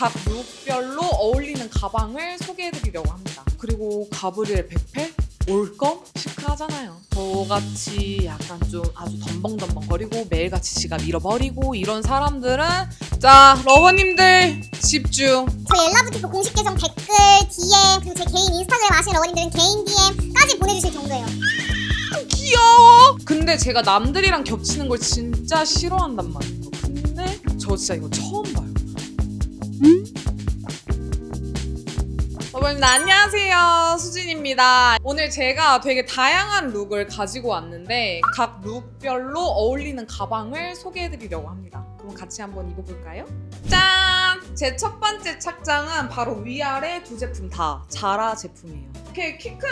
각 룩별로 어울리는 가방을 소개해드리려고 합니다. 그리고 가브리엘 백팩? 올검? 시크하잖아요. 저같이 약간 좀 아주 덤벙덤벙거리고 매일같이 지갑 잃어버리고 이런 사람들은 자 러버님들 집중 저희 엘라부티크 공식 계정 댓글, DM, 그리고 제 개인 인스타그램 아시는 러버님들은 개인 DM까지 보내주실 정도예요. 귀여워. 근데 제가 남들이랑 겹치는 걸 진짜 싫어한단 말이에요. 근데 저 진짜 이거 처음 여러분 안녕하세요 수진입니다. 오늘 제가 되게 다양한 룩을 가지고 왔는데 각 룩별로 어울리는 가방을 소개해드리려고 합니다. 그럼 같이 한번 입어볼까요? 짠! 제 첫 번째 착장은 바로 위아래 두 제품 다 자라 제품이에요. 이렇게 키 큰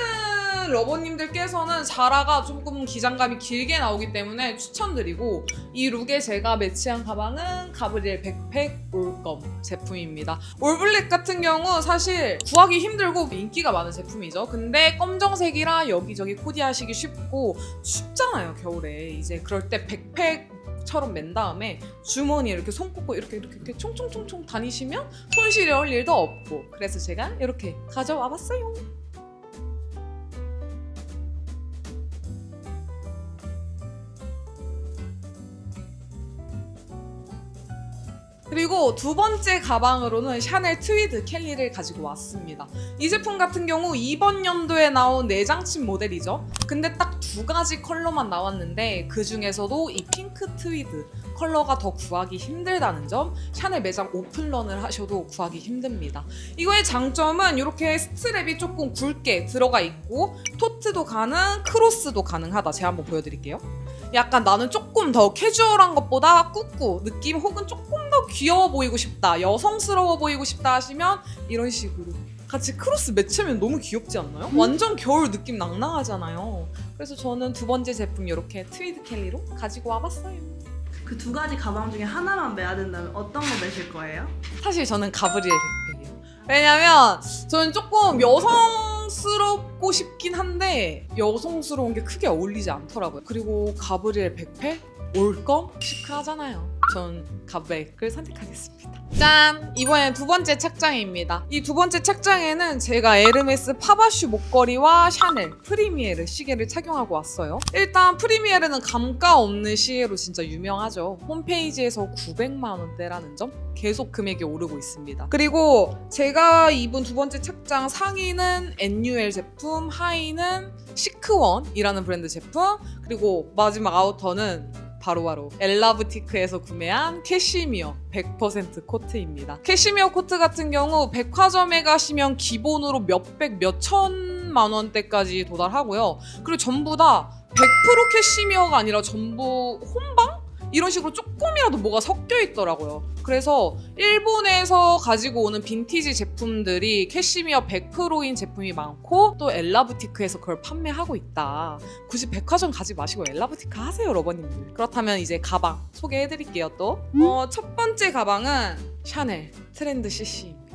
러버님들께서는 자라가 조금 기장감이 길게 나오기 때문에 추천드리고 이 룩에 제가 매치한 가방은 가브리엘 백팩 올검 제품입니다. 올블랙 같은 경우 사실 구하기 힘들고 인기가 많은 제품이죠. 근데 검정색이라 여기저기 코디하시기 쉽고 춥잖아요 겨울에 이제 그럴 때 백팩 처럼 맨 다음에 주머니에 이렇게 손 꽂고 이렇게 이렇게, 이렇게 총총총총 다니시면 손 시려울 일도 없고 그래서 제가 이렇게 가져와 봤어요. 그리고 두 번째 가방으로는 샤넬 트위드 켈리를 가지고 왔습니다. 이 제품 같은 경우 이번 연도에 나온 내장침 모델이죠. 근데 딱 두 가지 컬러만 나왔는데 그 중에서도 이 핑크 트위드 컬러가 더 구하기 힘들다는 점 샤넬 매장 오픈런을 하셔도 구하기 힘듭니다. 이거의 장점은 이렇게 스트랩이 조금 굵게 들어가 있고 토트도 가능, 크로스도 가능하다. 제가 한번 보여드릴게요. 약간 나는 조금 더 캐주얼한 것보다 꾸꾸 느낌 혹은 조금 더 귀여워 보이고 싶다, 여성스러워 보이고 싶다 하시면 이런 식으로 같이 크로스 매치면 너무 귀엽지 않나요? 완전 겨울 느낌 낭낭하잖아요. 그래서 저는 두 번째 제품 이렇게 트위드 켈리로 가지고 와봤어요. 그 두 가지 가방 중에 하나만 매야 된다면 어떤 거 매실 거예요? 사실 저는 가브리엘 백팩이에요. 왜냐면 저는 조금 여성스럽고 싶긴 한데 여성스러운 게 크게 어울리지 않더라고요. 그리고 가브리엘 백팩 올검 시크하잖아요. 전 가백을 선택하겠습니다. 짠! 이번엔 두 번째 착장입니다. 이 두 번째 착장에는 제가 에르메스 파바슈 목걸이와 샤넬 프리미에르 시계를 착용하고 왔어요. 일단 프리미에르는 감가 없는 시계로 진짜 유명하죠. 홈페이지에서 900만 원대라는 점 계속 금액이 오르고 있습니다. 그리고 제가 입은 두 번째 착장 상의는 NUL 제품, 하의는 시크원이라는 브랜드 제품, 그리고 마지막 아우터는 바로바로 엘라브티크에서 구매한 캐시미어 100% 코트입니다. 캐시미어 코트 같은 경우 백화점에 가시면 기본으로 몇백 몇천만 원대까지 도달하고요. 그리고 전부 다 100% 캐시미어가 아니라 전부 혼방? 이런 식으로 조금이라도 뭐가 섞여 있더라고요. 그래서 일본에서 가지고 오는 빈티지 제품들이 캐시미어 100%인 제품이 많고 또 엘라부티크에서 그걸 판매하고 있다. 굳이 백화점 가지 마시고 엘라부티크 하세요, 러버님들. 그렇다면 이제 가방 소개해드릴게요, 또. 어, 첫 번째 가방은 샤넬 트렌드 CC입니다.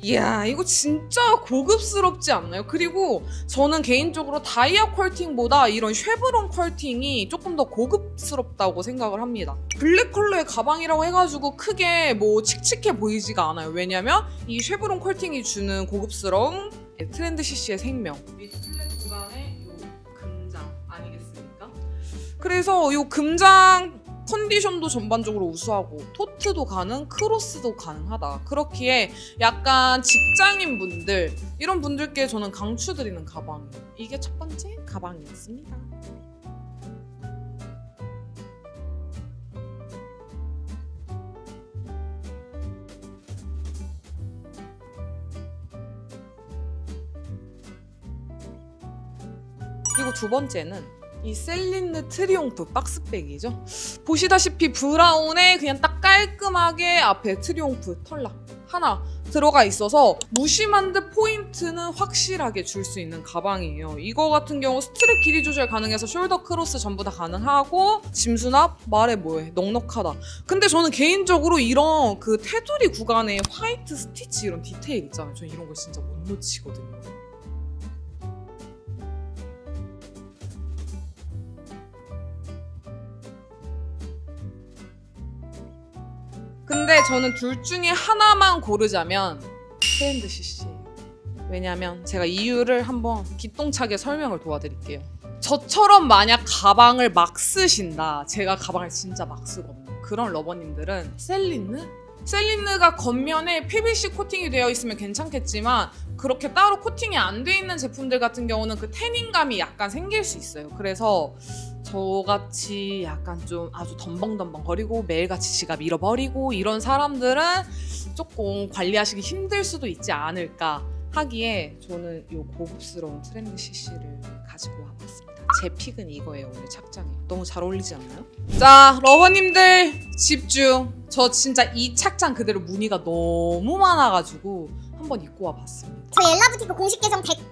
이야, 이거 진짜 고급스럽지 않나요? 그리고 저는 개인적으로 다이아 컬팅보다 이런 쉐브론 컬팅이 조금 더 고급스럽다고 생각을 합니다. 블랙 컬러의 가방이라고 해가지고 크게 뭐 칙칙해 보이지가 않아요. 왜냐면 이 쉐브론 컬팅이 주는 고급스러움 트렌드 CC의 생명. 이 플랫 구간의 요 금장 아니겠습니까? 그래서 요 금장 컨디션도 전반적으로 우수하고 토트도 가능, 크로스도 가능하다. 그렇기에 약간 직장인 분들 이런 분들께 저는 강추드리는 가방이에요. 이게 첫 번째 가방이었습니다. 그리고 두 번째는 이 셀린느 트리용프 박스백이죠. 보시다시피 브라운에 그냥 딱 깔끔하게 앞에 트리용프 털락 하나 들어가 있어서 무심한 듯 포인트는 확실하게 줄 수 있는 가방이에요. 이거 같은 경우 스트랩 길이 조절 가능해서 숄더 크로스 전부 다 가능하고 짐 수납 말해 뭐해 넉넉하다. 근데 저는 개인적으로 이런 그 테두리 구간에 화이트 스티치 이런 디테일 있잖아요. 저 이런 거 진짜 못 놓치거든요. 근데 저는 둘 중에 하나만 고르자면 트렌드 CC예요. 왜냐면 제가 이유를 한번 기똥차게 설명을 도와드릴게요. 저처럼 만약 가방을 막 쓰신다. 제가 가방을 진짜 막 쓰거든요. 그런 러버님들은 셀린느? 셀린느가 겉면에 PVC 코팅이 되어 있으면 괜찮겠지만 그렇게 따로 코팅이 안 돼 있는 제품들 같은 경우는 그 태닝감이 약간 생길 수 있어요. 그래서 저같이 약간 좀 아주 덤벙덤벙 거리고 매일같이 지갑 잃어버리고 이런 사람들은 조금 관리하시기 힘들 수도 있지 않을까 하기에 저는 이 고급스러운 트렌드 CC를 가지고 와봤습니다. 제 픽은 이거예요 오늘 착장에 너무 잘 어울리지 않나요? 자 러버님들 집중 저 진짜 이 착장 그대로 문의가 너무 많아가지고 한번 입고 와봤습니다 저희 엘라부티크 공식 계정 댓글,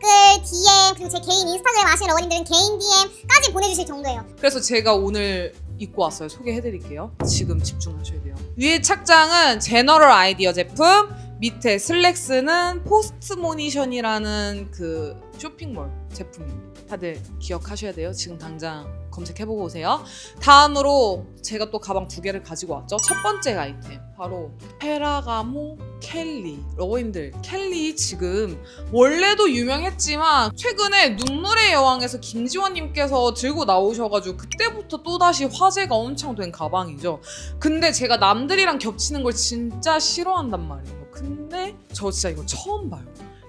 DM 그리고 제 개인 인스타그램 아시는 어머님들은 개인 DM까지 보내주실 정도예요. 그래서 제가 오늘 입고 왔어요. 소개해드릴게요. 지금 집중하셔야 돼요. 위에 착장은 제너럴 아이디어 제품, 밑에 슬랙스는 포스트 모니션이라는 그 쇼핑몰 제품입니다. 다들 기억하셔야 돼요. 지금 당장 검색해보고 오세요. 다음으로 제가 또 가방 두 개를 가지고 왔죠. 첫 번째 아이템 바로 페라가모 켈리. 러버님들 켈리 지금 원래도 유명했지만 최근에 눈물의 여왕에서 김지원님께서 들고 나오셔가지고 그때부터 또다시 화제가 엄청 된 가방이죠. 근데 제가 남들이랑 겹치는 걸 진짜 싫어한단 말이에요. 근데 저 진짜 이거 처음 봐요.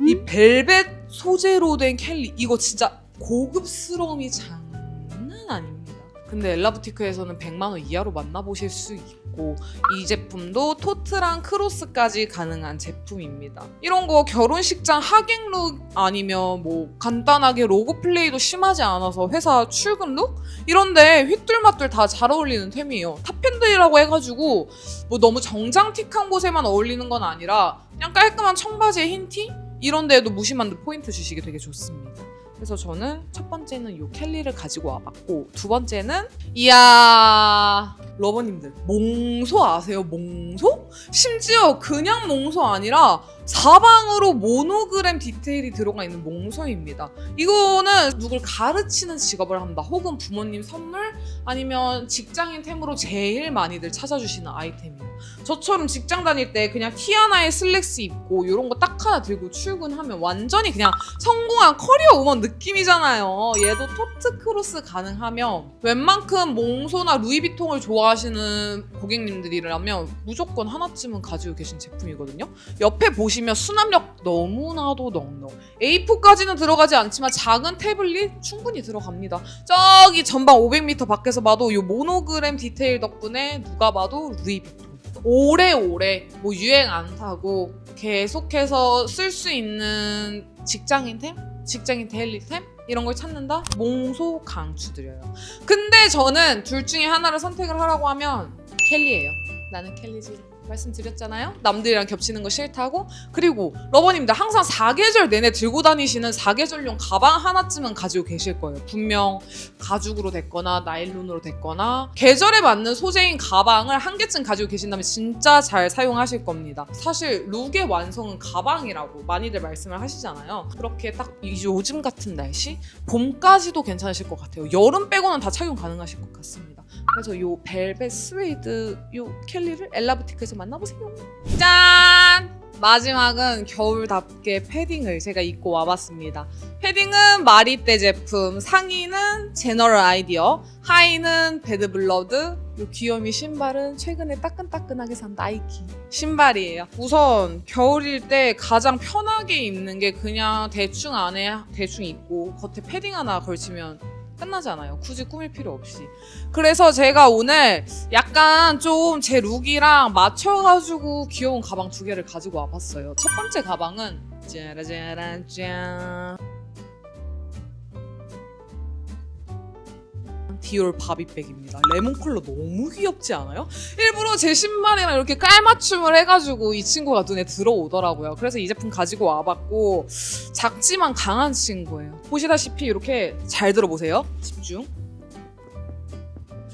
이 벨벳 소재로 된 켈리 이거 진짜 고급스러움이 장난 아닙니다. 근데 엘라부티크에서는 100만 원 이하로 만나보실 수 있고 이 제품도 토트랑 크로스까지 가능한 제품입니다. 이런 거 결혼식장 하객룩 아니면 뭐 간단하게 로고 플레이도 심하지 않아서 회사 출근 룩 이런데 휘뚤마뚤 다 잘 어울리는 템이에요. 탑핸드라고 해가지고 뭐 너무 정장틱한 곳에만 어울리는 건 아니라 그냥 깔끔한 청바지에 흰 티 이런 데에도 무심한 듯 포인트 주시기 되게 좋습니다. 그래서 저는 첫 번째는 이 켈리를 가지고 와봤고 두 번째는 이야 러버님들 몽소 아세요 몽소? 심지어 그냥 몽소 아니라 사방으로 모노그램 디테일이 들어가 있는 몽소입니다 이거는 누굴 가르치는 직업을 한다 혹은 부모님 선물 아니면 직장인 템으로 제일 많이들 찾아주시는 아이템이에요 저처럼 직장 다닐 때 그냥 티 하나에 슬랙스 입고 이런 거 딱 하나 들고 출근하면 완전히 그냥 성공한 커리어 우먼 느낌이잖아요. 얘도 토트 크로스 가능하면 웬만큼 몽소나 루이비통을 좋아하시는 고객님들이라면 무조건 하나쯤은 가지고 계신 제품이거든요. 옆에 보시면 수납력 너무나도 넉넉. A4까지는 들어가지 않지만 작은 태블릿 충분히 들어갑니다. 저기 전방 500m 밖에서 봐도 이 모노그램 디테일 덕분에 누가 봐도 루이비통. 오래오래 뭐 유행 안 타고 계속해서 쓸 수 있는 직장인템? 직장인 데일리템? 이런 걸 찾는다? 몽소 강추드려요. 근데 저는 둘 중에 하나를 선택을 하라고 하면 켈리예요. 나는 켈리지. 말씀드렸잖아요. 남들이랑 겹치는 거 싫다고. 그리고 러버님들 항상 사계절 내내 들고 다니시는 사계절용 가방 하나쯤은 가지고 계실 거예요. 분명 가죽으로 됐거나 나일론으로 됐거나 계절에 맞는 소재인 가방을 한 개쯤 가지고 계신다면 진짜 잘 사용하실 겁니다. 사실 룩의 완성은 가방이라고 많이들 말씀을 하시잖아요. 그렇게 딱 이- 요즘 같은 날씨 봄까지도 괜찮으실 것 같아요. 여름 빼고는 다 착용 가능하실 것 같습니다. 그래서 요 벨벳 스웨이드 요 켈리를 엘라부티크에서 만나보세요. 짠! 마지막은 겨울답게 패딩을 제가 입고 와봤습니다. 패딩은 마리떼 제품, 상의는 제너럴 아이디어, 하의는 배드블러드, 요 귀요미 신발은 최근에 따끈따끈하게 산 나이키 신발이에요. 우선 겨울일 때 가장 편하게 입는 게 그냥 대충 안에 대충 입고 겉에 패딩 하나 걸치면 끝나잖아요. 굳이 꾸밀 필요 없이. 그래서 제가 오늘 약간 좀 제 룩이랑 맞춰가지고 귀여운 가방 두 개를 가지고 와봤어요. 첫 번째 가방은 짜라짜란 짠 디올 바비백입니다. 레몬 컬러 너무 귀엽지 않아요? 일부러 제 신발이랑 이렇게 깔맞춤을 해가지고 이 친구가 눈에 들어오더라고요. 그래서 이 제품 가지고 와봤고 작지만 강한 친구예요. 보시다시피 이렇게 잘 들어보세요. 집중.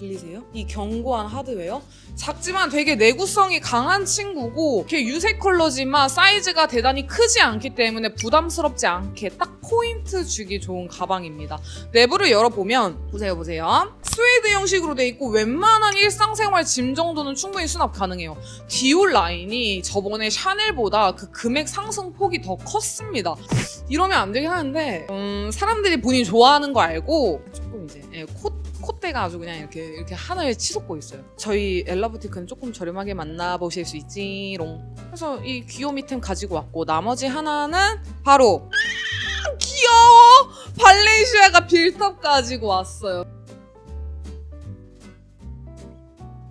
들리세요? 이 견고한 하드웨어 작지만 되게 내구성이 강한 친구고 이렇게 유색 컬러지만 사이즈가 대단히 크지 않기 때문에 부담스럽지 않게 딱 포인트 주기 좋은 가방입니다. 내부를 열어보면 보세요 보세요 스웨이드 형식으로 돼 있고 웬만한 일상생활 짐 정도는 충분히 수납 가능해요. 디올 라인이 저번에 샤넬보다 그 금액 상승 폭이 더 컸습니다. 이러면 안 되긴 하는데 음, 사람들이 본인이 좋아하는 거 알고 조금 이제 예, 콧 콧대가 아주 그냥 이렇게 이렇게 하늘 치솟고 있어요. 저희 엘라부티크는 조금 저렴하게 만나보실 수 있지롱. 그래서 이 귀요미템 가지고 왔고 나머지 하나는 바로 아, 귀여워 발렌시아가 빌탑 가지고 왔어요.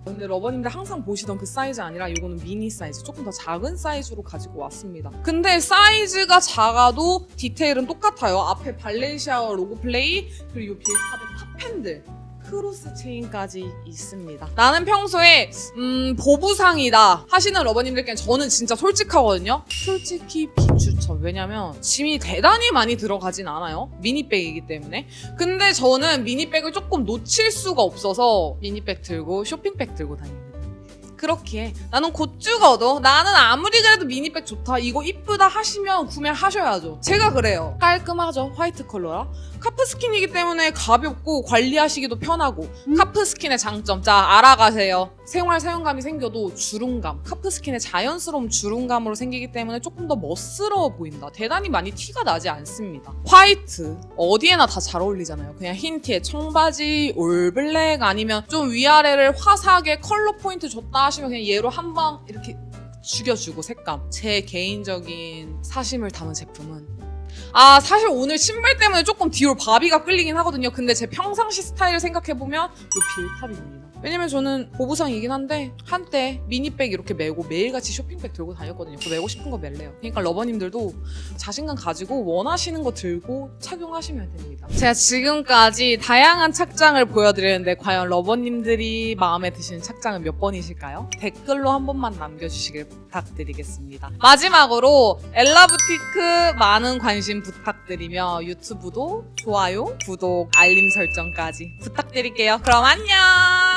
근데 러버님들 항상 보시던 그 사이즈 아니라 이거는 미니 사이즈 조금 더 작은 사이즈로 가지고 왔습니다 근데 사이즈가 작아도 디테일은 똑같아요 앞에 발렌시아가 로고 플레이 그리고 이 빌탑의 탑핸들 크로스 체인까지 있습니다. 나는 평소에 음, 보부상이다 하시는 러버님들께는 저는 진짜 솔직하거든요. 솔직히 비추천. 왜냐면 짐이 대단히 많이 들어가진 않아요. 미니백이기 때문에. 근데 저는 미니백을 조금 놓칠 수가 없어서 미니백 들고 쇼핑백 들고 다닙니다. 그렇기에 나는 곧 죽어도 나는 아무리 그래도 미니백 좋다 이거 이쁘다 하시면 구매하셔야죠 제가 그래요 깔끔하죠 화이트 컬러라 카프 스킨이기 때문에 가볍고 관리하시기도 편하고 카프 스킨의 장점. 자 알아가세요. 생활 사용감이 생겨도 주름감. 카프 스킨의 자연스러운 주름감으로 생기기 때문에 조금 더 멋스러워 보인다. 대단히 많이 티가 나지 않습니다. 화이트. 어디에나 다 잘 어울리잖아요. 그냥 흰 티에 청바지 올블랙 아니면 좀 위아래를 화사하게 컬러 포인트 줬다 하시면 그냥 얘로 한 방 이렇게 죽여주고 색감. 제 개인적인 사심을 담은 제품은 아 사실 오늘 신발 때문에 조금 디올 바비가 끌리긴 하거든요. 근데 제 평상시 스타일을 생각해보면 이 빌탑입니다 왜냐면 저는 보부상이긴 한데 한때 미니백 이렇게 메고 매일같이 쇼핑백 들고 다녔거든요 그 메고 싶은 거 멜래요 그러니까 러버님들도 자신감 가지고 원하시는 거 들고 착용하시면 됩니다 제가 지금까지 다양한 착장을 보여드렸는데 과연 러버님들이 마음에 드시는 착장은 몇 번이실까요? 댓글로 한 번만 남겨주시길 부탁드리겠습니다 마지막으로 엘라부티크 많은 관심 부탁드리며 유튜브도 좋아요, 구독, 알림 설정까지 부탁드릴게요. 그럼 안녕!